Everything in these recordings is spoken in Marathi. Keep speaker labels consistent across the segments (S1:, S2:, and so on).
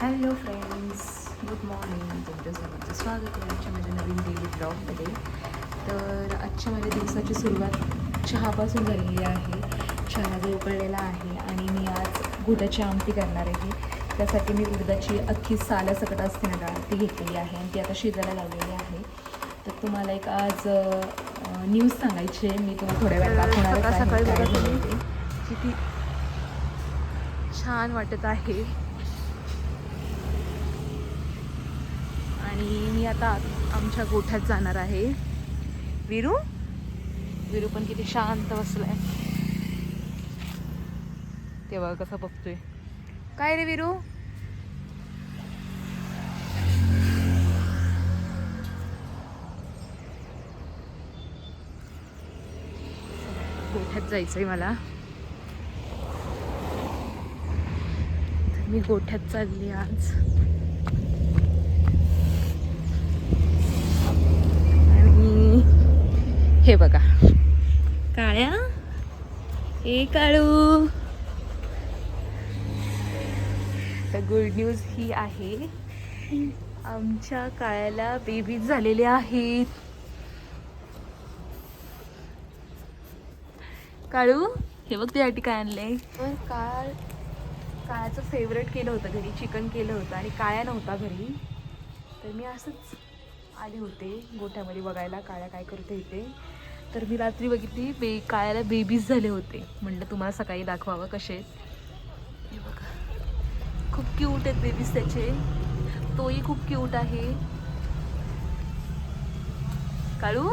S1: हॅलो फ्रेंड्स गुड मॉर्निंग तुमच्या सर्वांचं स्वागत आहे. आजच्या माझ्या नवीन डेली ब्लॉगमध्ये तर आजच्या माझ्या दिवसाची सुरुवात चहापासून झालेली आहे. चहा माझा उकळलेला आहे आणि मी आज गुडाची आमटी करणार आहे. त्यासाठी मी उडदाची अख्खी सालासकट असते ना डाळ ती घेतलेली आहे आणि ती आता शिजायला लावलेली आहे. तर तुम्हाला एक आज न्यूज सांगायची आहे. मी तुम्हाला थोड्या वेळात दाखवणार
S2: सकाळ. किती छान वाटत आहे. आणि मी आता आमच्या गोठ्यात जाणार आहे. विरू? विरू पण किती शांत बसलाय. तेव्हा कसा बघतोय. काय रे विरू? गोठ्यात जायचंय मला. तर मी गोठ्यात चालली आज आणि हे बघा. काळ्या ए काळू. तर गुड न्यूज ही आहे आमच्या काळ्याला बेबीज झालेले आहेत. काळू हे बघ तुझ्यासाठी काय आणलंय. काळ काळ्याचं फेवरेट केलं होतं घरी चिकन केलं होतं आणि काळ्या नव्हता घरी. तर मी असंच आले होते गोठ्यामध्ये बघायला काळ्या काय करते इथे तर मी रात्री बघितली बे काळ्याला बेबीज झाले होते. म्हटलं तुम्हाला सकाळी दाखवावं कसे? हे बघा. खूप क्यूट आहेत बेबीज त्याचे. तोही खूप क्यूट आहे. काळू?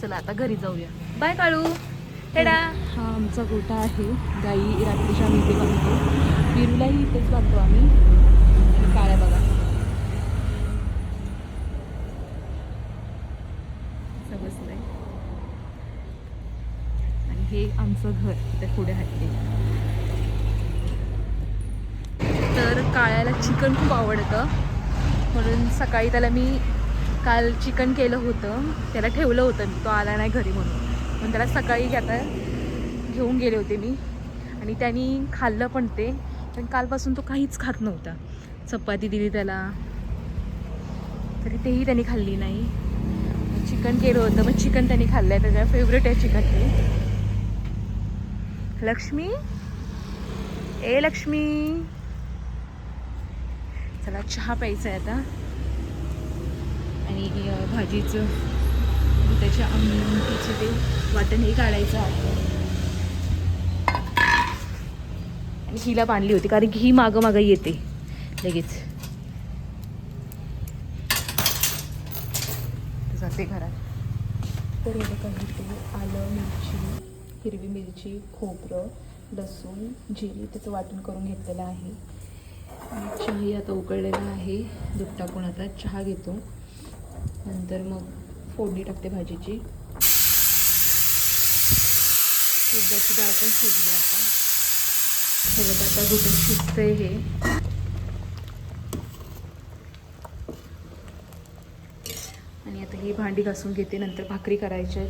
S2: चला आता घरी जाऊया. बाय काळू. टेडा हा आमचा गोठा आहे. गाई रात्रीच्या आम्ही इथे बांधतो. पिरूलाही इथेच बांधतो आम्ही. आणि काळ्या बघा असं आणि हे आमचं घर इथे पुढे हटते तर काळ्याला चिकन खूप आवडतं. म्हणून सकाळी त्याला मी काल चिकन केलं होतं. त्याला ठेवलं होतं मी. तो आला नाही घरी म्हणून. पण त्याला सकाळी आता घेऊन गेले होते मी. आणि त्यांनी खाल्लं पण ते. पण कालपासून तो काहीच खात नव्हता. चपाती दिली त्याला. तरी तेही त्यांनी खाल्ली नाही. चिकन केलं होतं मग चिकन त्यांनी खाल्लं आहे त्याच्या फेवरेट आहे चिकन ते. लक्ष्मी? ए लक्ष्मी. चला चहा प्यायचा आहे आता. आणि भाजीचं त्याच्या आमटीचं ते वाटणही काढायचं आहे. आणि हिला बांधली होती कारण की ही मागं मागं येते लगेच. जाते घरात. तर आलं मिरची हिरवी मिरची खोबरं लसूण जिरी त्याचं वाटण करून घेतलेलं आहे. चहाही आता उकळलेला आहे. दूध टाकून आता चहा घेतो. नंतर मग फोडणी टाकते भाजीची. उद्याची डाळ पण शिजली आता. हे बघा आता गुटून शिजतंय हे. आणि आता ही भांडी घासून घेते नंतर भाकरी करायची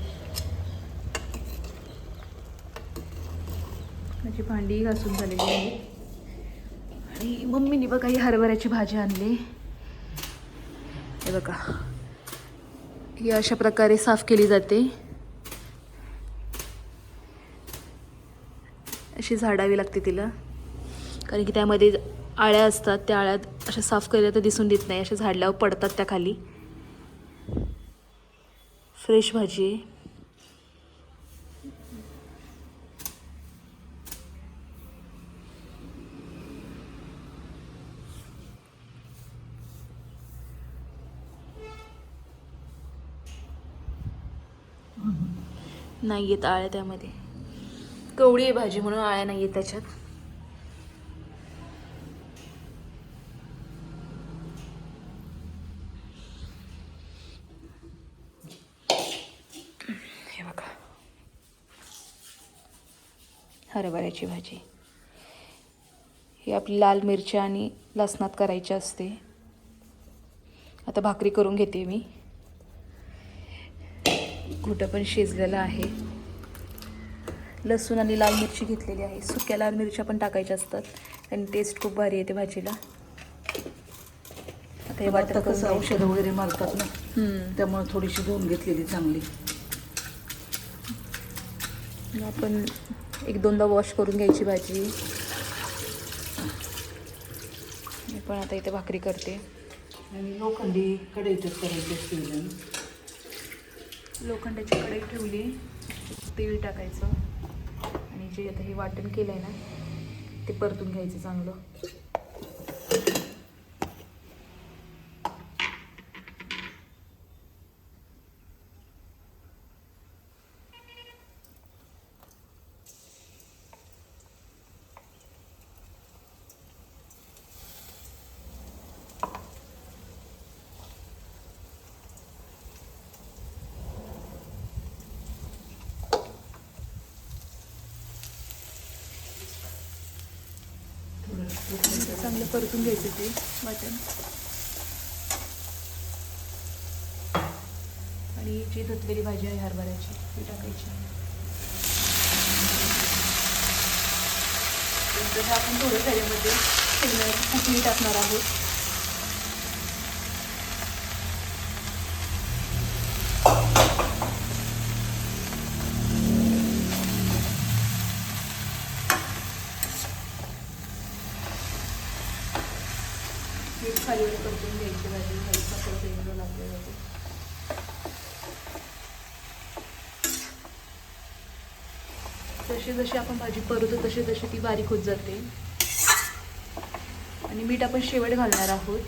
S2: माझी भांडी घासून झालेली आहे. आणि मम्मीने बघा ही हरभऱ्याची भाजी आणली. हे बघा. ही अशा प्रकारे साफ केली जाते. अशी झाडावी लागते तिला. कारण की त्यामध्ये आळ्या असतात त्या आळ्यात अशा साफ केल्या तर दिसून देत नाही. अशा झाडल्यावर पडतात त्या खाली. फ्रेश भाजी आहे. नाही आहेत आळ्या त्यामध्ये. कवळी आहे भाजी म्हणून आळ्या नाही आहेत त्याच्यात. हे बघा. हरभऱ्याची भाजी. ही आपली लाल मिरच्या आणि लसणात करायची असते. आता भाकरी करून घेते मी. घुटं पण शिजलेलं आहे. लसूण आणि लाल मिरची घेतलेली आहे. सुक्या लाल मिरच्या पण टाकायच्या असतात. आणि टेस्ट खूप भारी येते भाजीला. आता हे वाटत
S3: कसं औषधं वगैरे मारतात ना त्यामुळे थोडीशी धुवून घेतलेली चांगली.
S2: आपण एक दोनदा वॉश करून घ्यायची भाजी. मी पण आता इथे भाकरी करते.
S3: आणि लोखंडी कढईतच करायची असते.
S2: लोखंडाची कढई ठेवली. तेल टाकायचं. आणि जे आता हे वाटण केलं आहे ना ते परतून घ्यायचं चांगलं. चांगलं परतून घ्यायचं ते वाटण आणि जी धुतलेली भाजी आहे हरभऱ्याची ती टाकायची. आपण थोडं त्याच्यामध्ये शेंगदाण्याची कुटणी टाकणार आहोत. खालीवर परतून घ्यायची भाजी खाली साखर तेल लागले जाते जशी जशी आपण भाजी परतो तशी तशी ती बारीक होत जाते. आणि मीठ आपण शेवट घालणार आहोत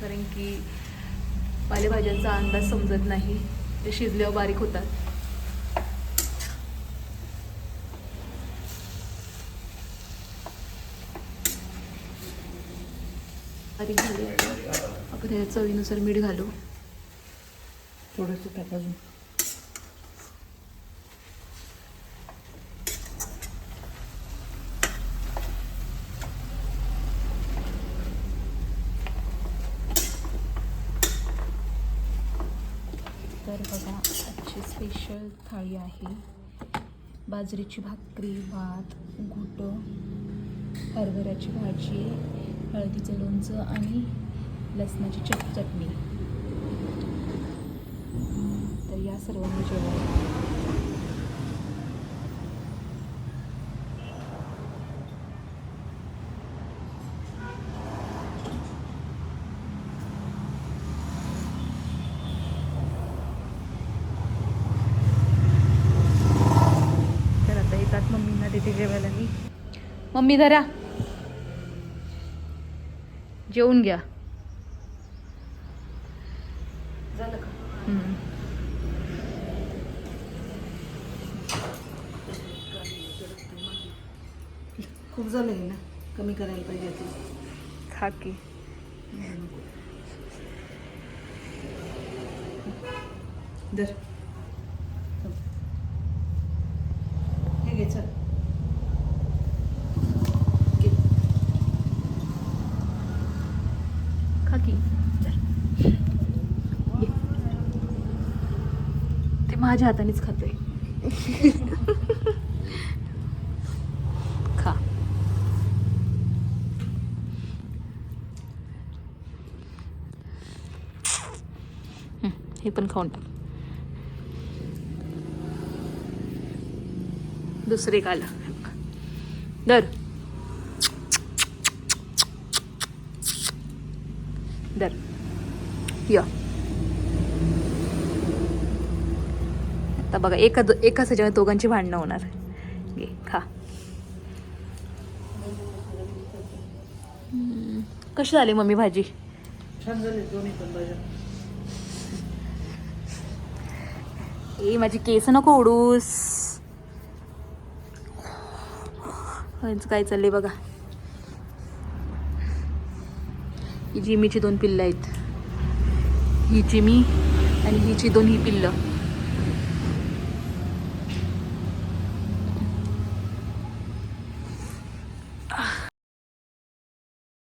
S2: कारण की पालेभाज्यांचा अंदाज समजत नाही. ते शिजल्यावर बारीक होतात. बारीक झाली आता आपण त्याच्या चवीनुसार मीठ घालू.
S3: थोडंसं टाक अजून.
S2: तर बघा आजची स्पेशल थाळी आहे. बाजरीची भाकरी भात घुटं हरभऱ्याची भाजी हळदीचं लोणचं आणि लसणाची चट चटणी. तर या सर्वांनी जेवण तर आता येतात मम्मींना तिथे जेवायला. मी मम्मी धरा. जेवून घ्या.
S3: झालं का?
S2: हम्म.
S3: खूप झालं ना? कमी करायला पाहिजे
S2: खा की.
S3: दर हे घे चल.
S2: ते माझ्या हातानेच खातोय. खा. हे पण खाऊन टाक. दुसरे काल दर दर Here. आता बघा एका एकाच ह्याच्यामध्ये दोघांची भांडणं होणार घे खा कशी झाली मम्मी भाजी
S3: छान दोन्ही पण भाज्या
S2: ए माझी केस नको उडूस काय चालले बघा ही जिमीची दोन पिल्लं आहेत. ही जिमी आणि हिची दोन ही पिल्लं.